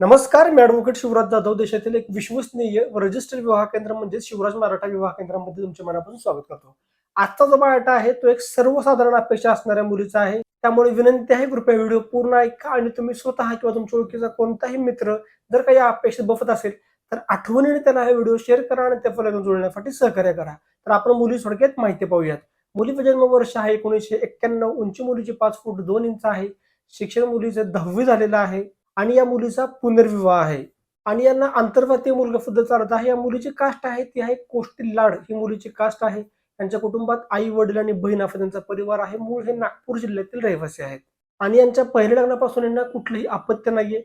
नमस्कार मी ॲडव्होकेट शिवराज जाधव देशातील एक विश्वसनीय व रजिस्टर्ड विवाह केंद्र म्हणजे शिवराज मराठा विवाह केंद्रामध्ये तुमच्या मनापासून स्वागत करतो. आजचा जो बायोटा आहे तो एक सर्वसाधारण अपेक्षा असणाऱ्या मुलीचा आहे. त्यामुळे विनंती आहे कृपया व्हिडिओ पूर्ण ऐका आणि तुम्ही स्वतः किंवा तुमच्या ओळखीचा कोणताही मित्र जर काही अपेक्षित अपेक्षेत असेल तर आठवणीने त्याला हा व्हिडिओ शेअर करा आणि त्या फलक जुळण्यासाठी सहकार्य करा. तर आपण मुली थोडक्यात माहिती पाहूयात. मुलीचं जन्म वर्ष आहे एकोणीसशे एक्क्याण्णव उंची मुलीची पाच फूट दोन इंच आहे. शिक्षण मुलीचं दहावी झालेलं आहे. आणि या मुलीचा पुनर्विवाह आहे. आणि यांना आंतरजातीय मुलगा सुद्धा चालत आहे. या मुलीची कास्ट आहे. ती आहे कोष्टी लाड. ही मुलीची कास्ट आहे. त्यांच्या कुटुंबात आई वडील आणि बहीण असा त्यांचा परिवार आहे. मूळ हे नागपूर जिल्ह्यातील रहिवासी आहेत. आणि यांच्या पहिल्या लग्नापासून यांना कुठलीही आपत्य नाहीये.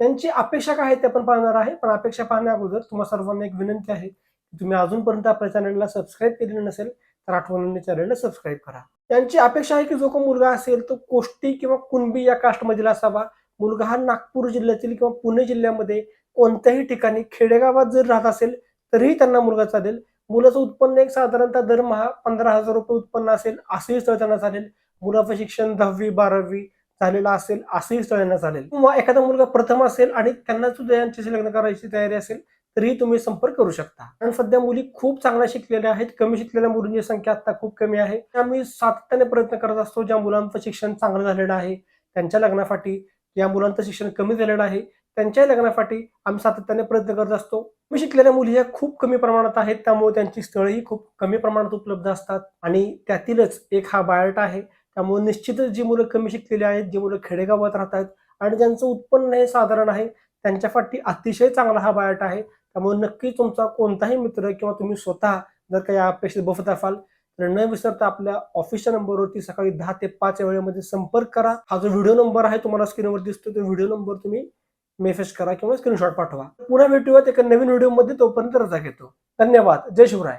त्यांची अपेक्षा काय आहे ते आपण पाहणार आहे. पण अपेक्षा पाहण्या अगोदर तुम्हाला सर्वांना एक विनंती आहे. की तुम्ही अजूनपर्यंत आपल्या चॅनलला सबस्क्राईब केलेलं नसेल तर आठवणीने चॅनलला सबस्क्राईब करा. त्यांची अपेक्षा आहे की जो कोण मुलगा असेल तो कोष्टी किंवा कुणबी या कास्टमधील असावा. मुलगा हा नागपूर जिल्ह्यातील किंवा पुणे जिल्ह्यामध्ये कोणत्याही ठिकाणी खेडेगावात जर राहत असेल तरीही त्यांना मुलगा चालेल. मुलाचं उत्पन्न एक साधारणतः दरमहा पंधरा हजार रुपये उत्पन्न असेल असंही स्थळ त्यांना चालेल. मुलाचं शिक्षण दहावी बारावी झालेलं असेल असंही स्थळ त्यांना चालेल. किंवा एखादा मुलगा प्रथम असेल आणि त्यांना सुद्धा यांच्याशी लग्न करायची तयारी असेल तरीही तुम्ही संपर्क करू शकता. कारण सध्या मुली खूप चांगल्या शिकलेल्या आहेत कमी शिकलेल्या मुलींची संख्या आता खूप कमी आहे. आम्ही सातत्याने प्रयत्न करत असतो ज्या मुलांचं शिक्षण चांगलं झालेलं आहे त्यांच्या लग्नासाठी या मुलांचं शिक्षण कमी झालेलं आहे. त्यांच्या लग्नासाठी आम्ही सातत्याने प्रयत्न करत असतो. मी शिकलेल्या मुली ह्या खूप कमी प्रमाणात आहेत. त्यामुळे त्यांची स्थळही खूप कमी प्रमाणात उपलब्ध असतात. आणि त्यातीलच एक हा बायोटा आहे. त्यामुळे निश्चितच जी मुलं कमी शिकलेली आहेत जी मुलं खेडेगावात राहतात आणि ज्यांचं उत्पन्न हे साधारण आहे त्यांच्यासाठी अतिशय चांगला हा बायोटा आहे. त्यामुळे नक्की तुमचा कोणताही मित्र किंवा तुम्ही स्वतः जर काही अपेक्षित बसत असाल तर न विसरता आपल्या ऑफिसच्या नंबरवरती सकाळी दहा ते पाच या वेळेमध्ये संपर्क करा. हा जो व्हिडिओ नंबर आहे तुम्हाला स्क्रीनवर दिसतो तो व्हिडिओ नंबर तुम्ही मेसेज करा किंवा स्क्रीनशॉट पाठवा. पुन्हा भेटूयात एका नवीन व्हिडिओमध्ये तोपर्यंत रजा घेतो. धन्यवाद. जय शिवराय.